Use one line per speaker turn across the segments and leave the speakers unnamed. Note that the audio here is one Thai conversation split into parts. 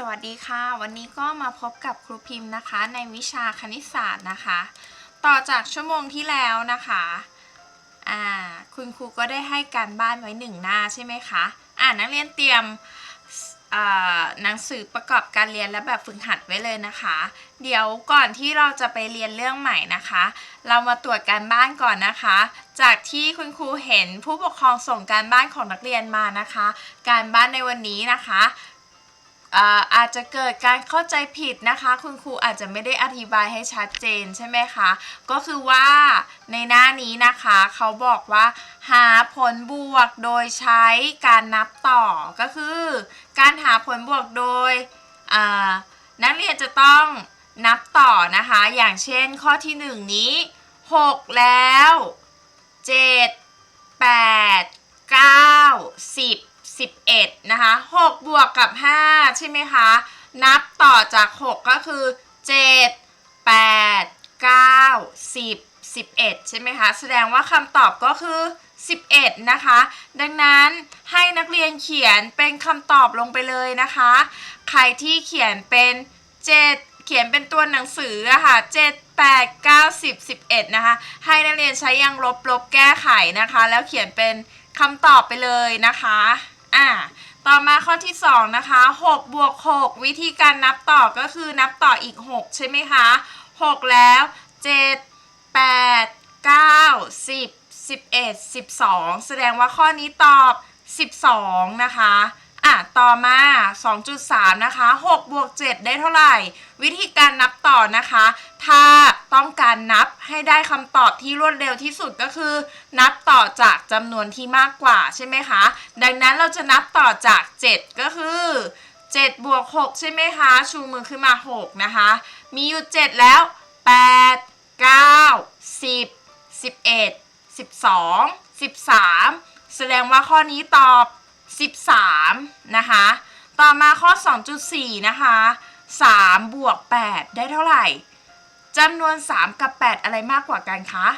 สวัสดีค่ะ วันนี้ก็มาพบกับครูพิมพ์นะคะ ในวิชาคณิตศาสตร์นะคะ ต่อจากชั่วโมงที่แล้วนะคะอ่าคุณครูก็ได้ให้การบ้านไว้หนึ่งหน้าใช่ไหมคะอ่านักเรียนเตรียมหนังสือประกอบการเรียนและแบบฝึกหัดไว้เลยนะคะ เดี๋ยวก่อนที่เราจะไปเรียนเรื่องใหม่นะคะ เรามาตรวจการบ้านก่อนนะคะ จากที่คุณครูเห็นผู้ปกครองส่งการบ้านของนักเรียนมานะคะ การบ้านในวันนี้นะคะ อาจจะเกิดการเข้าใจผิดนะคะ คุณครูอาจจะไม่ได้อธิบายให้ชัดเจนใช่ไหมคะ ก็คือว่าในหน้านี้นะคะเขาบอกว่า หาผลบวกโดยใช้การนับต่อก็คือ การหาผลบวกโดยนักเรียนจะต้องนับต่อนะคะ อย่างเช่นข้อที่ 1 นี้ 6 แล้ว 7 8 9 10 11 นะคะ 6 บวกกับ 5 ใช่ไหมคะ นับต่อจาก 6 ก็คือ 7 8 9 10 11 ใช่ไหมคะ แสดงว่าคำตอบก็คือ 11 นะคะ ดังนั้นให้นักเรียนเขียนเป็นคำตอบลงไปเลยนะคะ ใครที่เขียนเป็น 7 เขียนเป็นตัวหนังสืออะค่ะ 7 8 9 10 11 นะคะ ให้นักเรียนใช้ยังลบลบแก้ไขนะคะ แล้วเขียนเป็นคำตอบไปเลยนะคะ อ่าต่อมาข้อที่2นะคะ6บวก6วิธีการนับต่อก็คือนับต่ออีก 6 ใช่ไหมคะ 6 แล้ว 7 8 9 10 11 12 แสดงว่าข้อนี้ตอบ 12 นะคะ อะต่อมา 2.3 นะคะ6บวก7ได้เท่าไหร่ วิธีการนับต่อนะคะ ถ้าต้องการนับให้ได้คำตอบที่รวดเร็วที่สุดก็คือ นับต่อจากจำนวนที่มากกว่าใช่ไหมคะ ดังนั้นเราจะนับต่อจาก 7 ก็คือ7บวก6ใช่ไหมคะ ชูมือขึ้นมา 6 นะคะ มีอยู่ 7 แล้ว 8 9 10 11 12 13 แสดงว่าข้อนี้ตอบ 13 นะคะ ต่อมาข้อ 2.4 นะคะ 3 บวก 8 ได้เท่าไหร่จำนวน 3 กับ 8 อะไรมากกว่ากันคะ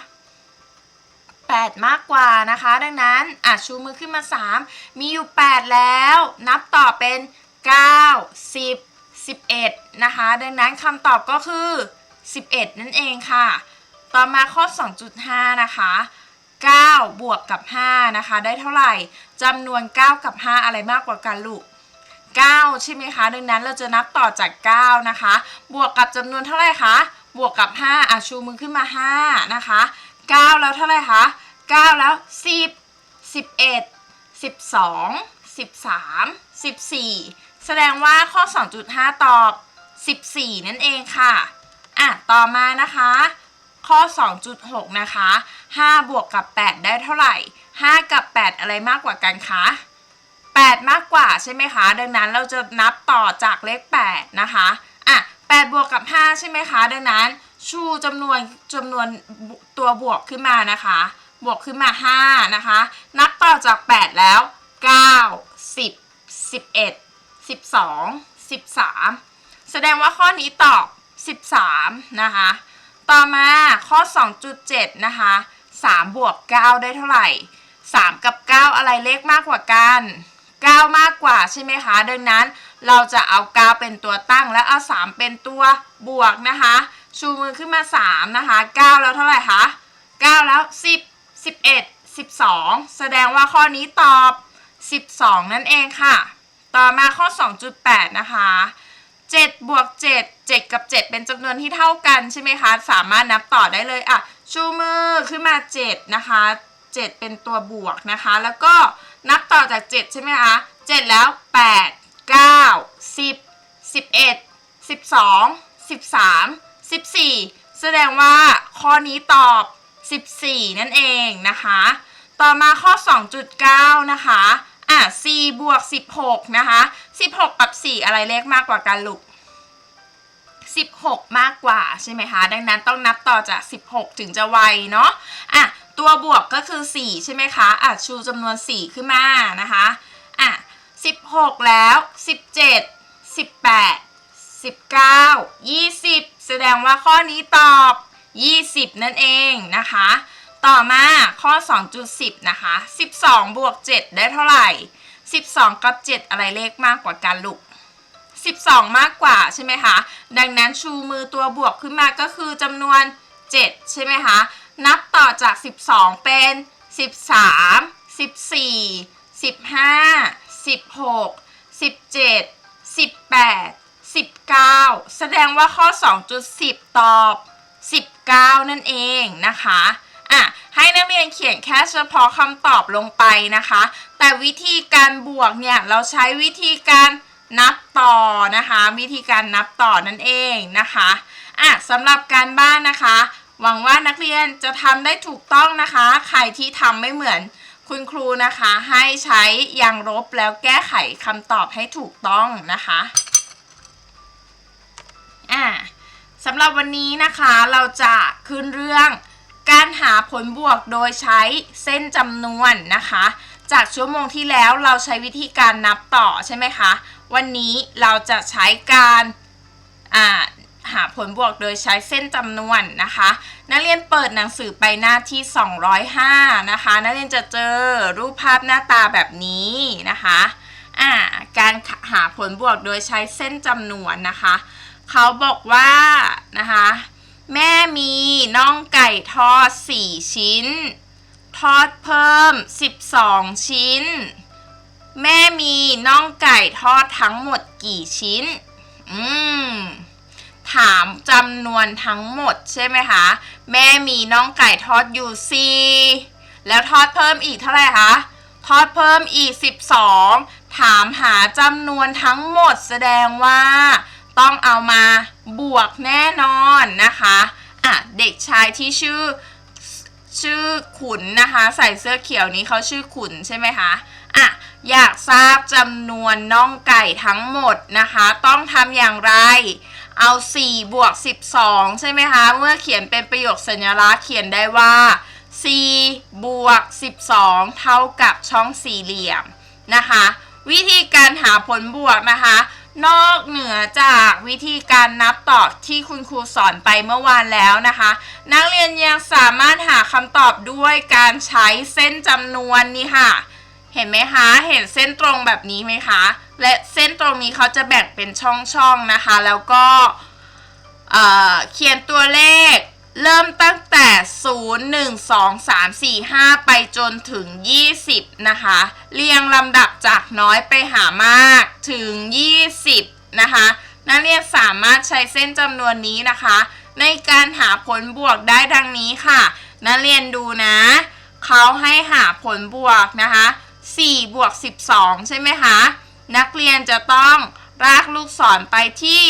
8 มากกว่านะคะ ดังนั้นอะชูมือขึ้นมา 3 มีอยู่ 8 แล้ว นับต่อเป็น 9 10 11 นะคะ ดังนั้นคำตอบก็คือ 11 นั่นเองค่ะ ต่อมาข้อ 2.5 นะคะ 9 บวกกับ 5 นะคะ ได้เท่าไหร่จำนวน 9 กับ 5 อะไรมากกว่ากันลูก 9 ใช่ไหมคะ ดังนั้นเราจะนับต่อจาก 9 นะคะ บวกกับจำนวนเท่าไหร่คะ บวกกับ 5อะชูมือขึ้นมา 5 นะคะ 9 แล้วเท่าไหร่คะ 9 แล้ว 10 11 12 13 14 แสดงว่าข้อ 2.5 ตอบ 14 นั่นเองค่ะ อะ ต่อมานะคะ ข้อ 2.6 นะคะ 5 บวกกับ 8 ได้เท่าไหร่ 5 กับ 8 อะไรมากกว่ากันคะ 8 มากกว่าใช่ไหมคะ ดังนั้นเราจะนับต่อจากเลข 8 นะคะ อะ 8 บวกกับ 5 ใช่ไหมคะ ดังนั้นชูจำนวนจำนวนตัวบวกขึ้นมานะคะ บวกขึ้นมา 5 นะคะ นับต่อจาก 8 แล้ว 9 10 11 12 13 แสดงว่าข้อนี้ตอบ 13 นะคะ ต่อมาข้อ 2.7 นะคะ3บวก9ได้เท่าไหร่ 3 กับ 9 อะไรเลขมากกว่ากัน 9 มากกว่าใช่ไหมคะ ดังนั้นเราจะเอา 9 เป็นตัวตั้งและเอา 3 เป็นตัวบวกนะคะ ชูมือขึ้นมา 3 นะคะ 9 แล้วเท่าไหร่คะ 9 แล้ว 10 11 12 แสดงว่าข้อนี้ตอบ 12 นั่นเองค่ะ ต่อมาข้อ 2.8 นะคะ 7บวก7 7 กับ 7 เป็นจำนวนที่เท่ากันใช่ไหมคะ สามารถนับต่อได้เลยอะชูมือขึ้นมา 7 นะคะ 7 เป็นตัวบวกนะคะ แล้วก็นับต่อจาก 7 ใช่ไหมคะ 7 แล้ว 8 9 10 11 12 13 14 แสดงว่าข้อนี้ตอบ 14 นั่นเองนะคะ ต่อมาข้อ 2.9 นะคะอะ4บวก16 นะคะ 16กับ4อะไรเลขมากกว่ากันลูก16มากกว่าใช่ไหมคะ ดังนั้นต้องนับต่อจาก16ถึงจะไวเนาะอะตัวบวกก็คือ4ใช่ไหมคะอะชูจำนวน4ขึ้นมานะคะอะ16แล้ว17 18 19 20แสดงว่าข้อนี้ตอบ 20 นั่นเองนะคะ ต่อมาข้อ 2.10 นะคะ 12 บวก 7 ได้เท่าไหร่ 12 กับ 7 อะไรเลขมากกว่ากันลูก12 มากกว่าใช่ไหมคะ ดังนั้นชูมือตัวบวกขึ้นมาก็คือจำนวน 7 ใช่ไหมคะ นับต่อจาก 12 เป็น 13 14 15 16 17 18 19 แสดงว่าข้อ 2.10 ตอบ 19 นั่นเองนะคะ อะให้นักเรียนเขียนแค่เฉพาะคำตอบลงไปนะคะ แต่วิธีการบวกเนี่ยเราใช้วิธีการนับต่อนะคะ วิธีการนับต่อนั่นเองนะคะอะสำหรับการบ้านนะคะ หวังว่านักเรียนจะทำได้ถูกต้องนะคะ ใครที่ทำไม่เหมือนคุณครูนะคะ ให้ใช้ยางลบแล้วแก้ไขคำตอบให้ถูกต้องนะคะอะสำหรับวันนี้นะคะเราจะขึ้นเรื่อง การหาผลบวกโดยใช้เส้นจำนวนนะคะ จากชั่วโมงที่แล้วเราใช้วิธีการนับต่อใช่ไหมคะ วันนี้เราจะใช้การาหาผลบวกโดยใช้เส้นจำนวนนะคะ นักเรียนเปิดหนังสือไปหน้าที่ 205 นะคะ นักเรียนจะเจอรูปภาพหน้าตาแบบนี้นะคะอ่าการหาผลบวกโดยใช้เส้นจำนวนนะคะ เขาบอกว่านะคะ แม่มีน่องไก่ทอด 4 ชิ้น ทอดเพิ่ม 12 ชิ้น แม่มีน่องไก่ทอดทั้งหมดกี่ชิ้น อืม ถามจำนวนทั้งหมดใช่ไหมคะ แม่มีน่องไก่ทอดอยู่4แล้วทอดเพิ่มอีกเท่าไหร่คะ ทอดเพิ่มอีก 12 ถามหาจำนวนทั้งหมดแสดงว่า ต้องเอามาบวกแน่นอนนะคะอะเด็กชายที่ชื่อชื่อขุนนะคะ ใส่เสื้อเขียวนี้เขาชื่อขุนใช่ไหมคะอะอยากทราบจำนวนน่องไก่ทั้งหมดนะคะ ต้องทำอย่างไร เอา 4 บวก 12 ใช่ไหมคะ เมื่อเขียนเป็นประโยคสัญลักษณ์เขียนได้ว่า 4 บวก 12 เท่ากับช่องสี่เหลี่ยมนะคะ วิธีการหาผลบวกนะคะ นอกเหนือจากวิธีการนับต่อที่คุณครูสอนไปเมื่อวานแล้วนะคะ นักเรียนยังสามารถหาคำตอบด้วยการใช้เส้นจำนวนนี่ค่ะ เห็นไหมคะ เห็นเส้นตรงแบบนี้ไหมคะ และเส้นตรงนี้เขาจะแบ่งเป็นช่องๆนะคะ แล้วก็เเขียนตัวเลข เริ่มตั้งแต่ 0 1 2 3 4 5 ไปจนถึง 20 นะคะ เรียงลำดับจากน้อยไปหามากถึง 20 นะคะ นักเรียนสามารถใช้เส้นจำนวนนี้นะคะ ในการหาผลบวกได้ดังนี้ค่ะ นักเรียนดูนะ เขาให้หาผลบวกนะคะ4บวก 12 ใช่ไหมคะ นักเรียนจะต้องรากลูกศรไปที่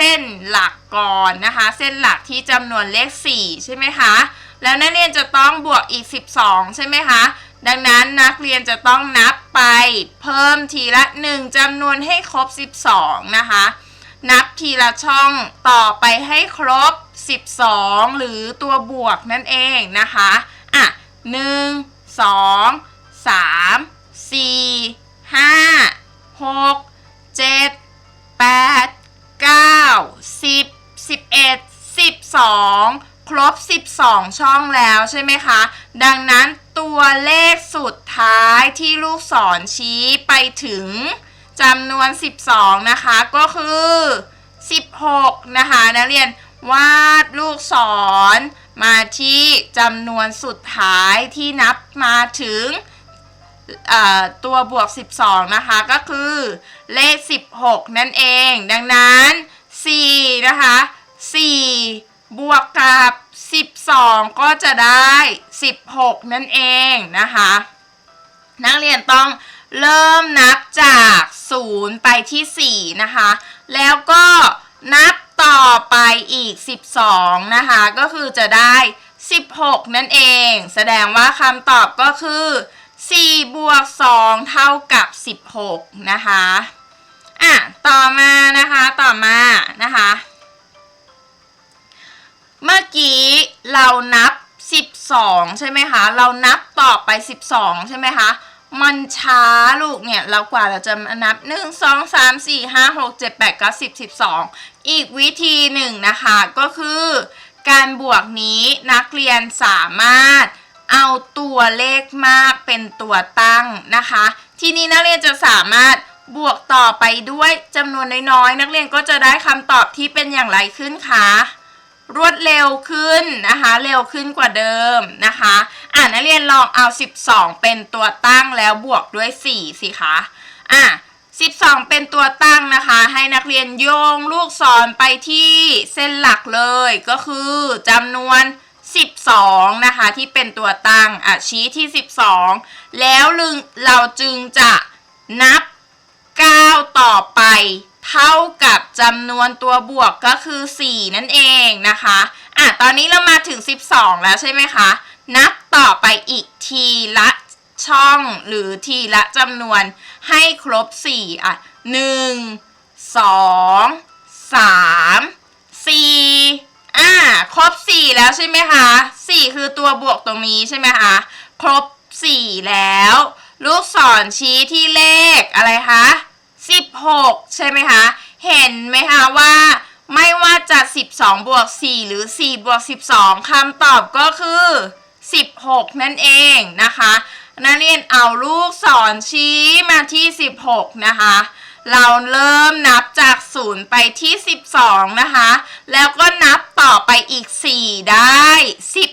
ส้นหลักก่อนนะคะ เส้นหลักที่จำนวนเลข 4 ใช่ไหมคะ แล้วนักเรียนจะต้องบวกอีก 12 ใช่ไหมคะ ดังนั้นนักเรียนจะต้องนับไปเพิ่มทีละ 1จำนวนให้ครบ 12 นะคะ นับทีละช่องต่อไปให้ครบ 12 หรือตัวบวกนั่นเองนะคะอะ1 2 3 4 5 6 7 8 9 10 11 12ครบ 12 ช่องแล้วใช่ไหมคะ ดังนั้นตัวเลขสุดท้ายที่ลูกศรชี้ไปถึงจำนวน 12 นะคะ ก็คือ 16 นะคะนักเรียนวาดลูกศรมาที่จำนวนสุดท้ายที่นับมาถึงตัวบวก 12 นะคะ ก็คือ เลข 16 นั่นเอง ดังนั้น4นะคะ4บวกกับ 12 ก็จะได้ 16 นั่นเองนะคะ นักเรียนต้องเริ่มนับจาก 0 ไปที่ 4 นะคะ แล้วก็นับต่อไปอีก 12 นะคะ ก็คือจะได้ 16 นั่นเอง แสดงว่าคำตอบก็คือ4บวก2เท่ากับ 16 นะคะ อะต่อมานะคะต่อมานะคะ เมื่อกี้เรานับ 12 ใช่ไหมคะเรานับต่อไป 12 ใช่ไหมคะมันช้าลูกเนี่ยเรากว่าเราจะมานับ 1 2 3 4 5 6 7 8 9 10 12 อีกวิธีหนึ่งนะคะก็คือการบวกนี้นักเรียนสามารถเอาตัวเลขมากเป็นตัวตั้งนะคะ ทีนี้นักเรียนจะสามารถ บวกต่อไปด้วยจำนวนน้อยๆ นักเรียนก็จะได้คำตอบที่เป็นอย่างไรขึ้นคะรวดเร็วขึ้นนะคะ เร็วขึ้นกว่าเดิมนะคะ อ่านักเรียนลองเอา 12 เป็นตัวตั้งแล้วบวกด้วย 4 สิคะอะ12 เป็นตัวตั้งนะคะ ให้นักเรียนโยงลูกศรไปที่เส้นหลักเลย ก็คือจำนวน 12 นะคะ ที่เป็นตัวตั้งอะชี้ที่ 12 แล้วลึงเราจึงจะนับ 9 ต่อไป เท่ากับจำนวนตัวบวกก็คือ 4 นั่นเองนะคะอะตอนนี้เรามาถึง 12 แล้วใช่ไหมคะ นับต่อไปอีกทีละช่องหรือทีละจำนวนให้ครบ 4 อะ 1 2 3 4อะครบ 4 แล้วใช่ไหมคะ 4 คือตัวบวกตรงนี้ใช่ไหมคะ ครบ 4 แล้ว ลูกศรชี้ที่เลขอะไรคะ 16 ใช่ไหมคะ เห็นไหมคะว่าไม่ว่าจะ 12 บวก 4 หรือ 4 บวก 12 คำตอบก็คือ 16 นั่นเองนะคะนักเรียนเอาลูกศรชี้มาที่ 16 นะคะ เราเริ่มนับจาก 0 ไปที่ 12 นะคะ แล้วก็นับต่อไปอีก 4 ได้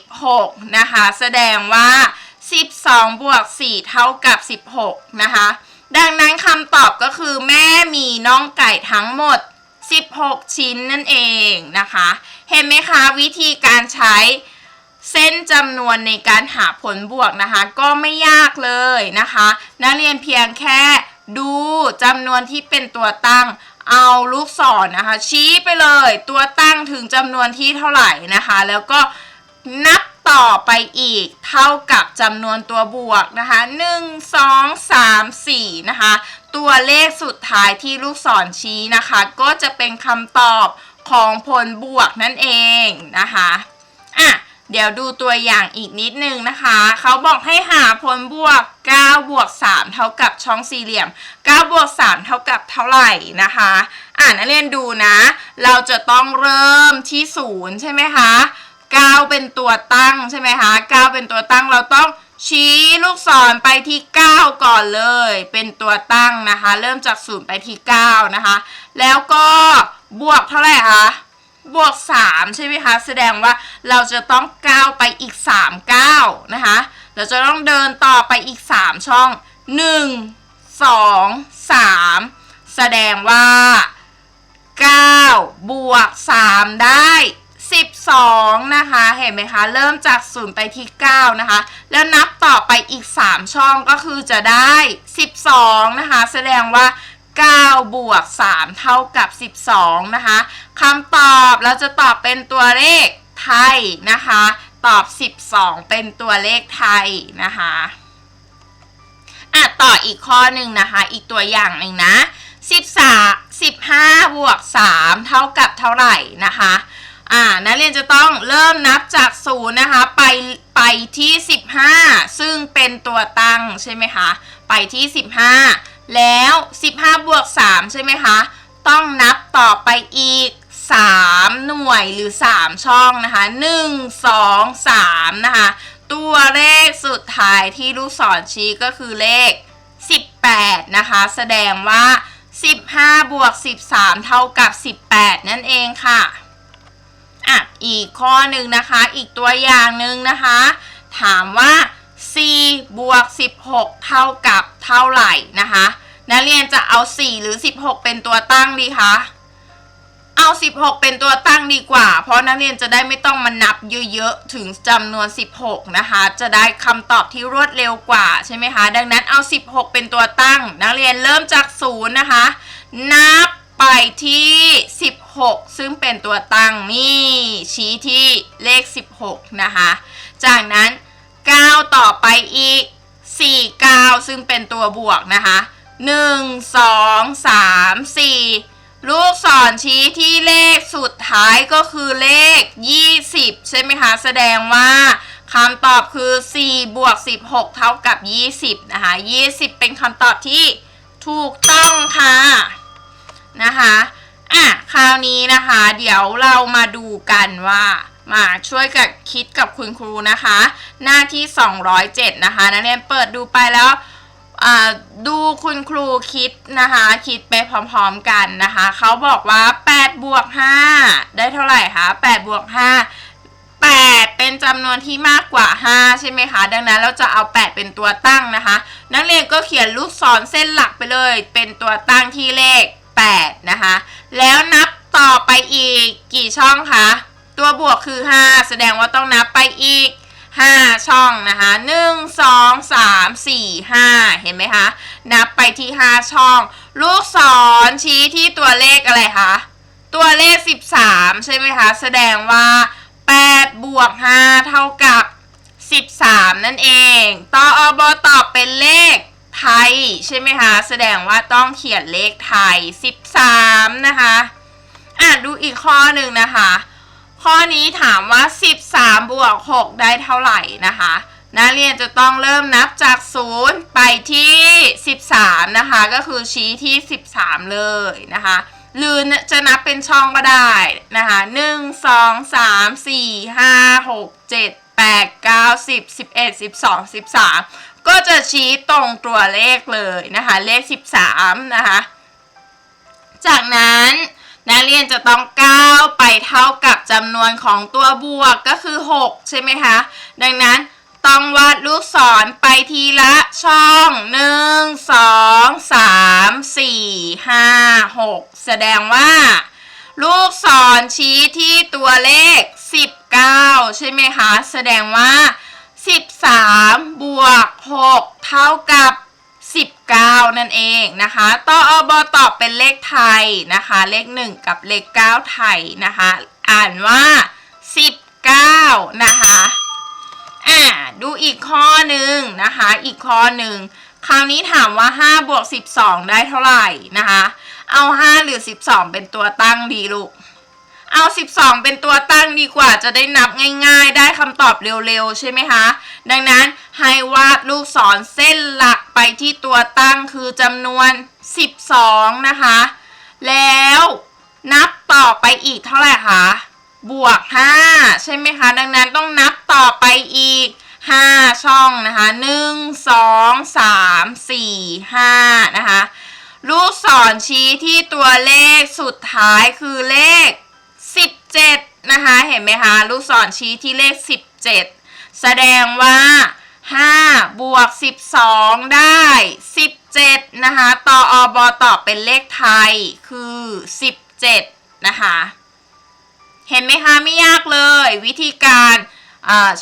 16 นะคะ แสดงว่า 12 บวก 4 เท่ากับ 16 นะคะ ดังนั้นคำตอบก็คือแม่มีน่องไก่ทั้งหมด 16 ชิ้นนั่นเองนะคะ เห็นไหมคะวิธีการใช้เส้นจำนวนในการหาผลบวกนะคะ ก็ไม่ยากเลยนะคะ นักเรียนเพียงแค่ดูจำนวนที่เป็นตัวตั้ง เอาลูกศรนนะคะ ชี้ไปเลยตัวตั้งถึงจำนวนที่เท่าไหร่นะคะ แล้วก็นับ ต่อไปอีก เท่ากับจำนวนตัวบวกนะคะ1 2 3 4นะคะ ตัวเลขสุดท้ายที่ลูกศรชี้นะคะ ก็จะเป็นคำตอบของผลบวกนั่นเองนะคะอะเดี๋ยวดูตัวอย่างอีกนิดนึงนะคะ เขาบอกให้หาผลบวก 9 บวก 3 เท่ากับช่องสี่เหลี่ยม 9 บวก 3 เท่ากับเท่าไหร่นะคะ อ่านนักเรียนดูนะ เราจะต้องเริ่มที่ 0 ใช่ไหมคะ 9เป็นตัวตั้งใช่ไหมคะ9เป็นตัวตั้งเราต้องชี้ลูกศรไปที่ 9 ก่อนเลย เป็นตัวตั้งนะคะ เริ่มจาก0ไปที่ 9 นะคะ แล้วก็บวกเท่าไหร่คะ บวก 3 ใช่ไหมคะ แสดงว่าเราจะต้องก้าวไปอีก3ก้านะคะ เราจะต้องเดินต่อไปอีก 3 ช่อง 1 2 3 แสดงว่า 9 บวก 3 ได้ 12 นะคะ เห็นไหมคะ เริ่มจาก 0 ไปที่ 9 นะคะ แล้วนับต่อไปอีก 3 ช่องก็คือจะได้ 12 นะคะ แสดงว่า9บวก 3 เท่ากับ 12 นะคะคำตอบเราจะตอบเป็นตัวเลขไทยนะคะ ตอบ 12 เป็นตัวเลขไทยนะคะอะต่ออีกข้อหนึ่งนะคะ อีกตัวอย่างหนึ่งนะ 13 15บวก3เท่ากับเท่าไหร่นะคะ อ่านักเรียนจะต้องเริ่มนับจากศูนย์นะคะไปไปที่ 15 ซึ่งเป็นตัวตั้งใช่ไหมคะไปที่ 15 แล้ว 15 บวก 3 ใช่ไหมคะต้องนับต่อไปอีก 3 หน่วยหรือ 3 ช่องนะคะ 1 2 3 นะคะ ตัวเลขสุดท้ายที่ลูกศรชี้ก็คือเลข 18 นะคะ แสดงว่า 15 บวก 13 เท่ากับ 18 นั่นเองค่ะ อะอีกข้อหนึ่งนะคะ อีกตัวอย่างหนึ่งนะคะ ถามว่า4บวก 16 เท่ากับเท่าไหร่นะคะนักเรียนจะเอา 4 หรือ 16 เป็นตัวตั้งดีคะเอา 16 เป็นตัวตั้งดีกว่า เพราะนักเรียนจะได้ไม่ต้องมานับเยอะๆ ถึงจำนวน 16 นะคะ จะได้คำตอบที่รวดเร็วกว่าใช่ไหมคะ ดังนั้นเอา 16 เป็นตัวตั้ง นักเรียนเริ่มจาก 0 นะคะ นับไปที่ 16 ซึ่งเป็นตัวตั้งนี่ชี้ที่เลข 16 นะคะ จากนั้น 9 ต่อไปอีก 4 9 ซึ่งเป็นตัวบวกนะคะ 1 2 3 4 ลูกศรชี้ที่เลขสุดท้ายก็คือเลข 20 ใช่ไหมคะ แสดงว่าคำตอบคือ 4 บวก 16 เท่ากับ 20 นะคะ 20 เป็นคำตอบที่ถูกต้องค่ะนะคะาวนี้นะคะ เดี๋ยวเรามาดูกันว่ามาช่วยกับคิดกับคุณครูนะคะ หน้าที่ 207 นะคะนักเรียนเปิดดูไปแล้วดูคุณครูคิดนะคะ คิดไปพร้อมๆกันนะคะ เขาบอกว่า8บวก5ได้เท่าไหร่คะ8บวก5 8 เป็นจำนวนที่มากกว่า 5 ใช่ไหมคะ ดังนั้นเราจะเอา 8 เป็นตัวตั้งนะคะ นักเรียนก็เขียนลูกศรเส้นหลักไปเลย เป็นตัวตั้งที่เลข 8 นะคะ แล้วนับ ต่อไปอีกกี่ช่องคะตัวบวกคือ 5 แสดงว่าต้องนับไปอีก 5 ช่องนะคะ1 2 3 4 5 เห็นไหมคะ นับไปที่ 5 ช่อง ลูกศรชี้ที่ตัวเลขอะไรคะ ตัวเลข 13 ใช่ไหมคะ แสดงว่า 8 บวก 5 เท่ากับ 13 นั่นเองตออบตอบเป็นเลขไทย ใช่ไหมคะ แสดงว่าต้องเขียนเลขไทย 13 นะคะ อะดูอีกข้อหนึ่งนะคะ ข้อนี้ถามว่า 13 บวก 6 ได้เท่าไหร่นะคะนักเรียนจะต้องเริ่มนับจาก 0 ไปที่ 13 นะคะ ก็คือชี้ที่ 13 เลยนะคะ หรือจะนับเป็นช่องก็ได้นะคะ 1 2 3 4 5 6 7 8 9 10 11 12 13 ก็จะชี้ตรงตัวเลขเลยนะคะ เลข 13 นะคะ จากนั้น นักเรียนจะต้องก้าวไปเท่ากับจำนวนของตัวบวกก็คือ 6 ใช่ไหมคะ ดังนั้นต้องวาดลูกศรไปทีละช่อง 1 2 3 4 5 6 แสดงว่า ลูกศรชี้ที่ตัวเลข 19 ใช่ไหมคะ แสดงว่า 13 บวก 6 เท่ากับ 9 นั่นเองนะคะตออบตอบเป็นเลขไทยนะคะ เลข 1 กับเลข 9 ไทยนะคะ อ่านว่า 19 นะคะอ่าดูอีกข้อหนึ่งนะคะ อีกข้อหนึ่งคราวนี้ถามว่า 5 บวก 12 ได้เท่าไหร่นะคะ เอา 5 หรือ 12 เป็นตัวตั้งดีลูก เอา 12 เป็นตัวตั้งดีกว่าจะได้นับง่ายๆ ได้คำตอบเร็วๆ ใช่ไหมคะ ดังนั้นให้วาดลูกศรเส้นหลักไปที่ตัวตั้งคือจำนวน 12 นะคะ แล้วนับต่อไปอีกเท่าไหร่คะ บวก 5 ใช่ไหมคะ ดังนั้นต้องนับต่อไปอีก 5 ช่องนะคะ 1 2 3 4 5 นะคะ ลูกศรชี้ที่ตัวเลขสุดท้ายคือเลข 17 นะคะ เห็นไหมคะ ลูกศรชี้ที่เลข 17 แสดงว่า5บวก 12 ได้ 17 นะคะตออบตอบเป็นเลขไทยคือ 17 นะคะ เห็นไหมคะ ไม่ยากเลยวิธีการ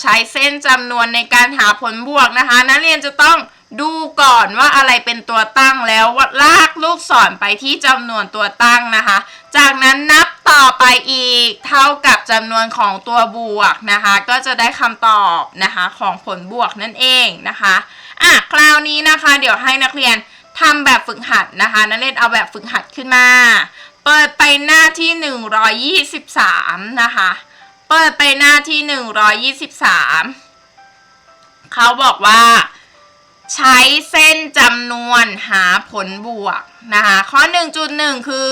ใช้เส้นจำนวนในการหาผลบวกนะคะ นักเรียนจะต้องดูก่อนว่าอะไรเป็นตัวตั้งแล้วลากลูกศรไปที่จำนวนตัวตั้งนะคะ จากนั้นนับต่อไปอีกเท่ากับจำนวนของตัวบวกนะคะ ก็จะได้คำตอบนะคะของผลบวกนั่นเองนะคะอะคราวนี้นะคะ เดี๋ยวให้นักเรียนทำแบบฝึกหัดนะคะ นักเรียนเอาแบบฝึกหัดขึ้นมา เปิดไปหน้าที่ 123 นะคะ เปิดไปหน้าที่123เขาบอกว่าใช้เส้นจำนวนหาผลบวกนะคะข้อ 1.1 คือ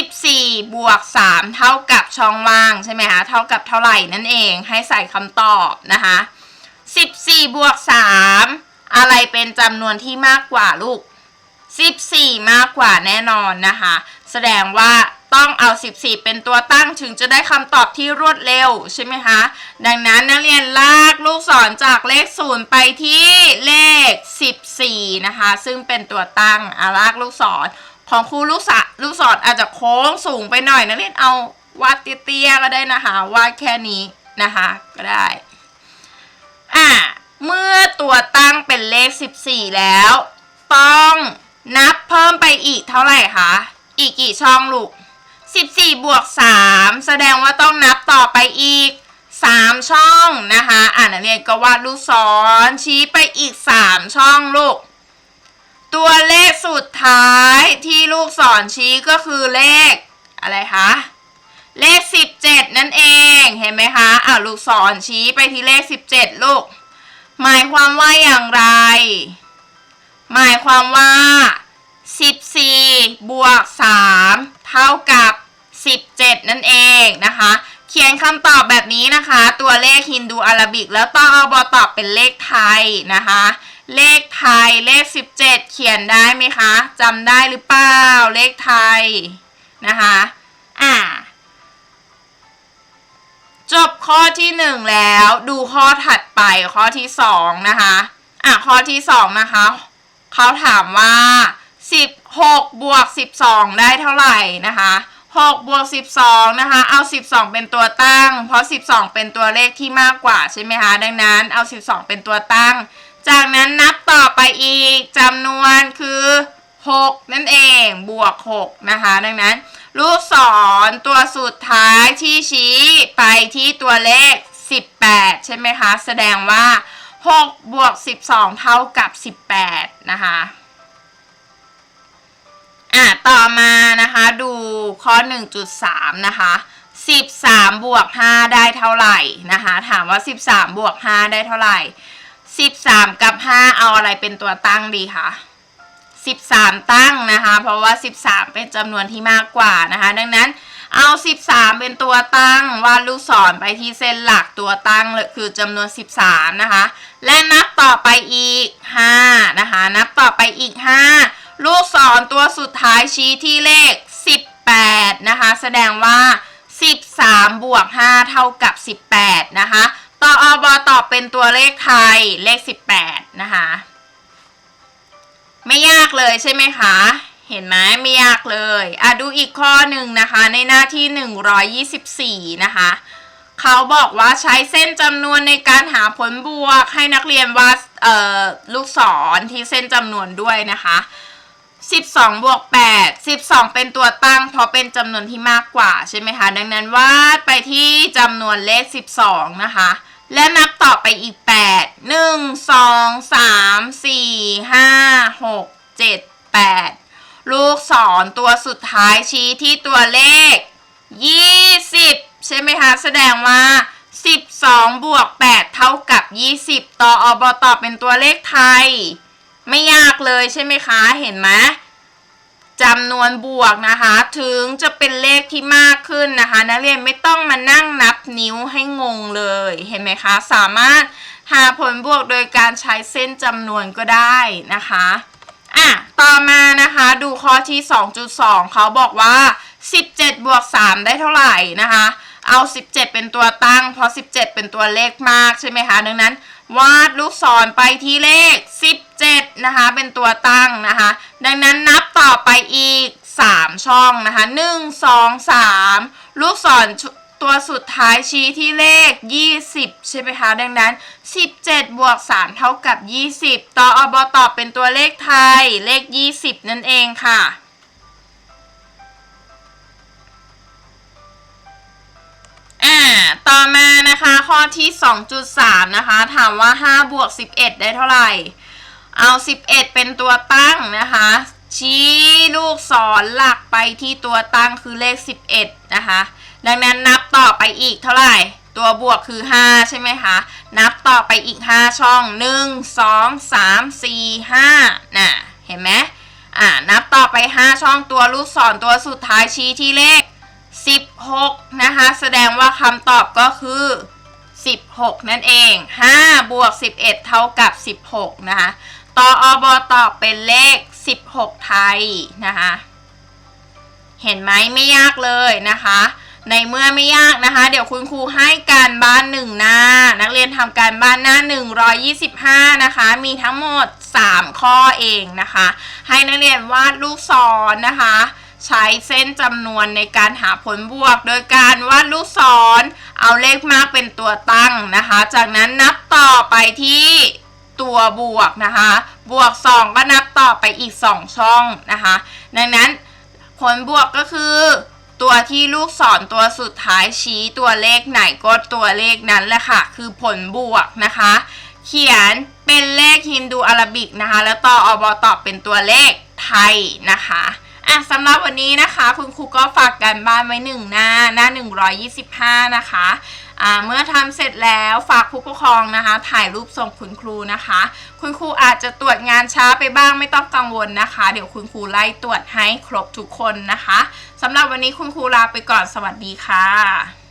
14 บวก 3 เท่ากับช่องว่างใช่ไหมคะเท่ากับเท่าไหร่นั่นเองให้ใส่คำตอบนะคะ14 บวก 3 อะไรเป็นจำนวนที่มากกว่าลูก 14 มากกว่าแน่นอนนะคะ แสดงว่า ต้องเอา 14 เป็นตัวตั้งถึงจะได้คำตอบที่รวดเร็วใช่ไหมคะ ดังนั้นนักเรียนลากลูกศรจากเลข 0 ไปที่เลข 14 นะคะ ซึ่งเป็นตัวตั้งอาลากลูกศรของครูลูกศรลูกศรอาจจะโค้งสูงไปหน่อยนักเรียนเอาวาดเตี้ยๆก็ได้นะคะวาดแค่นี้นะคะก็ได้อะเมื่อตัวตั้งเป็นเลข 14 แล้ว ต้องนับเพิ่มไปอีกเท่าไหร่คะอีกกี่ช่องลูก 14 บวก 3 แสดงว่าต้องนับต่อไปอีก 3 ช่องนะคะ อ่านนักเรียนก็วาดลูกศรชี้ไปอีก 3 ช่องลูก ตัวเลขสุดท้ายที่ลูกศรชี้ก็คือเลขอะไรคะ เลข 17 นั่นเอง เห็นไหมคะอ่าลูกศรชี้ไปที่เลข 17 ลูก หมายความว่าอย่างไร หมายความว่า 14 บวก 3 เท่ากับ 17 นั่นเองนะคะ เขียนคำตอบแบบนี้นะคะ ตัวเลขฮินดูอาราบิก แล้วต้องเอาบอตอบเป็นเลขไทยนะคะ เลขไทยเลข 17 เขียนได้ไหมคะจำได้หรือเปล่าเลขไทยนะคะอ่าจบข้อที่หนึ่งแล้วดูข้อถัดไปข้อที่สองนะคะอะข้อที่สองนะคะเขาถามว่า 16บวก12 ได้เท่าไหร่นะคะ 6บวก12 นะคะ เอา 12 เป็นตัวตั้ง เพราะ 12 เป็นตัวเลขที่มากกว่าใช่ไหมคะ ดังนั้นเอา 12 เป็นตัวตั้ง จากนั้นนับต่อไปอีกจำนวนคือ 6 นั่นเองบวก 6 นะคะ ดังนั้น ลูกศรตัวสุดท้ายที่ชี้ไปที่ตัวเลข 18 ใช่ไหมคะ แสดงว่า 6 บวก 12 เท่ากับ 18 นะคะ อะต่อมานะคะดูข้อ 1.3 นะคะ 13 บวก 5 ได้เท่าไหร่นะคะ ถามว่า 13 บวก 5 ได้เท่าไหร่ 13 กับ 5 เอาอะไรเป็นตัวตั้งดีคะ13 ตั้งนะคะ เพราะว่า 13 เป็นจำนวนที่มากกว่านะคะ ดังนั้นเอา 13 เป็นตัวตั้งวาดลูกศรไปที่เส้นหลักตัวตั้งเลยคือจำนวน 13 นะคะ และนับต่อไปอีก 5 นะคะ นับต่อไปอีก 5 ลูกศรตัวสุดท้ายชี้ที่เลข 18 นะคะ แสดงว่า 13 บวก 5 เท่ากับ 18 นะคะต่ออบตอบเป็นตัวเลขไทยเลข 18 นะคะ ไม่ยากเลยใช่ไหมคะ เห็นไหมไม่ยากเลยอะดูอีกข้อหนึ่งนะคะ ในหน้าที่ 124 นะคะเขาบอกว่าใช้เส้นจำนวนในการหาผลบวกให้นักเรียนวาดลูกศรที่เส้นจำนวนด้วยนะคะ 12 บวก 8 12 เป็นตัวตั้ง เพราะเป็นจำนวนที่มากกว่าใช่ไหมคะ ดังนั้นวาดไปที่จำนวนเลข 12 นะคะ และนับต่อไปอีก 8 1 2 3 4 5 6 7 8 ลูกศรตัวสุดท้ายชี้ที่ตัวเลข 20 ใช่ไหมคะ แสดงว่า 12 บวก 8 เท่ากับ 20 ต่ออบตอเป็นตัวเลขไทย ไม่ยากเลยใช่ไหมคะ เห็นไหมจำนวนบวกนะคะ ถึงจะเป็นเลขที่มากขึ้นนะคะนักเรียนไม่ต้องมานั่งนับนิ้วให้งงเลย เห็นไหมคะ สามารถหาผลบวกโดยการใช้เส้นจำนวนก็ได้นะคะอะต่อมานะคะดูข้อที่ 2.2 เขาบอกว่า 17 บวก 3 ได้เท่าไหร่นะคะ เอา 17 เป็นตัวตั้ง เพราะ 17 เป็นตัวเลขมากใช่ไหมคะ ดังนั้น วาดลูกศรไปที่เลข 17 นะคะ เป็นตัวตั้งนะคะ ดังนั้นนับต่อไปอีก 3 ช่องนะคะ 1 2 3 ลูกศรตัวสุดท้ายชี้ที่เลข 20 ใช่ไหมคะ ดังนั้น 17 บวก 3 เท่ากับ 20 ต่ออบตอบเป็นตัวเลขไทย เลข 20 นั่นเองค่ะ ต่อมานะคะข้อที่ 2.3 นะคะ ถามว่า 5 บวก 11 ได้เท่าไหร่ เอา 11 เป็นตัวตั้งนะคะ ชี้ลูกศรหลักไปที่ตัวตั้งคือเลข 11 นะคะ ดังนั้นนับต่อไปอีกเท่าไหร่ ตัวบวกคือ 5 ใช่ไหมคะ นับต่อไปอีก 5 ช่อง 1 2 3 4 5น่ะ เห็นไหมอ่านับต่อไป 5 ช่องตัวลูกศรตัวสุดท้ายชี้ที่เลข 16 นะคะ แสดงว่าคำตอบก็คือ 16 นั่นเอง5บวก11 เท่ากับ 16 นะคะต่ออบตอบเป็นเลข 16 ไทยนะคะ เห็นไหมไม่ยากเลยนะคะ ในเมื่อไม่ยากนะคะ เดี๋ยวคุณครูให้การบ้านหนึ่งหน้า นักเรียนทำการบ้านหน้า 125 นะคะ มีทั้งหมด 3 ข้อเองนะคะ ให้นักเรียนวาดลูกศรนนะคะ ใช้เส้นจำนวนในการหาผลบวก โดยการวาดลูกศร เอาเลขมากเป็นตัวตั้งนะคะ จากนั้นนับต่อไปที่ตัวบวกนะคะ บวก 2 ก็นับต่อไปอีก 2 ช่องนะคะ ดังนั้นผลบวกก็คือตัวที่ลูกศรตัวสุดท้ายชี้ตัวเลขไหนก็ตัวเลขนั้นแหละค่ะ คือผลบวกนะคะ เขียนเป็นเลขฮินดูอาราบิกนะคะ แล้วต่ออบตอบเป็นตัวเลขไทยนะคะ อะสำหรับวันนี้นะคะ คุณครูก็ฝากกันบ้านไว้หนึ่งหน้าหน้า 125 นะคะอ่าเมื่อทำเสร็จแล้วฝากผู้ปกครองนะคะ ถ่ายรูปส่งคุณครูนะคะ คุณครูอาจจะตรวจงานช้าไปบ้างไม่ต้องกังวลนะคะ เดี๋ยวคุณครูไล่ตรวจให้ครบทุกคนนะคะสำหรับวันนี้คุณครูลาไปก่อนสวัสดีค่ะ